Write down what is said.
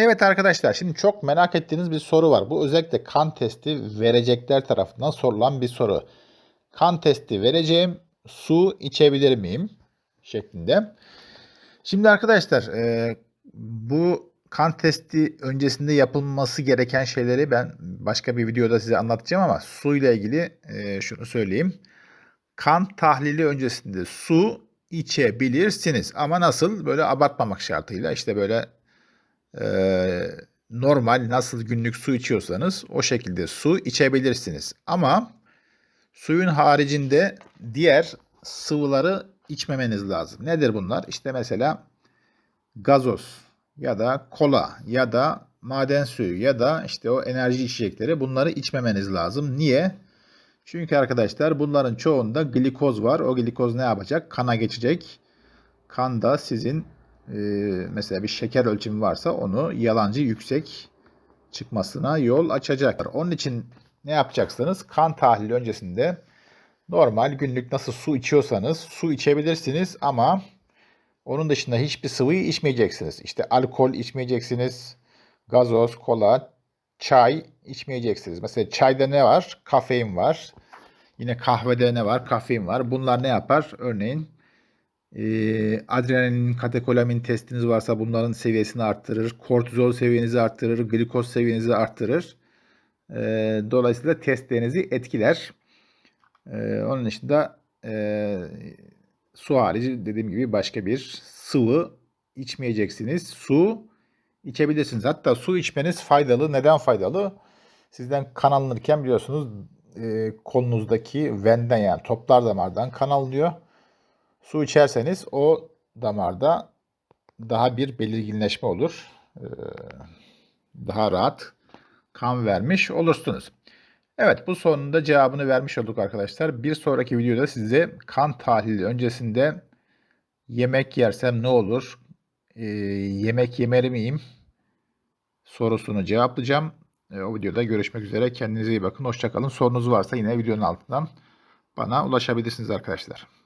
Evet arkadaşlar şimdi çok merak ettiğiniz bir soru var. Bu özellikle kan testi verecekler tarafından sorulan bir soru. Kan testi vereceğim, su içebilir miyim? şeklinde. Şimdi arkadaşlar e, bu kan testi öncesinde yapılması gereken şeyleri ben başka bir videoda size anlatacağım ama su ile ilgili e, şunu söyleyeyim. Kan tahlili öncesinde su içebilirsiniz ama nasıl böyle abartmamak şartıyla işte böyle normal nasıl günlük su içiyorsanız o şekilde su içebilirsiniz. Ama suyun haricinde diğer sıvıları içmemeniz lazım. Nedir bunlar? İşte mesela gazoz ya da kola ya da maden suyu ya da işte o enerji içecekleri bunları içmemeniz lazım. Niye? Çünkü arkadaşlar bunların çoğunda glikoz var. O glikoz ne yapacak? Kana geçecek. Kanda sizin e, mesela bir şeker ölçümü varsa onu yalancı yüksek çıkmasına yol açacak. Onun için ne yapacaksınız? Kan tahlili öncesinde normal günlük nasıl su içiyorsanız su içebilirsiniz ama onun dışında hiçbir sıvıyı içmeyeceksiniz. İşte alkol içmeyeceksiniz. Gazoz, kola, çay içmeyeceksiniz. Mesela çayda ne var? Kafein var. Yine kahvede ne var? Kafein var. Bunlar ne yapar? Örneğin e, adrenalin, katekolamin testiniz varsa bunların seviyesini arttırır. Kortizol seviyenizi arttırır. Glikoz seviyenizi arttırır. Dolayısıyla testlerinizi etkiler. Onun dışında e, su harici dediğim gibi başka bir sıvı içmeyeceksiniz. Su içebilirsiniz. Hatta su içmeniz faydalı. Neden faydalı? Sizden kan alınırken biliyorsunuz e, kolunuzdaki venden yani toplar damardan kan alınıyor. Su içerseniz o damarda daha bir belirginleşme olur. E, daha rahat kan vermiş olursunuz. Evet bu sorunun da cevabını vermiş olduk arkadaşlar. Bir sonraki videoda size kan tahlili öncesinde yemek yersem ne olur? E, yemek yemeli miyim? Sorusunu cevaplayacağım. E, o videoda görüşmek üzere. Kendinize iyi bakın. Hoşçakalın. Sorunuz varsa yine videonun altından bana ulaşabilirsiniz arkadaşlar.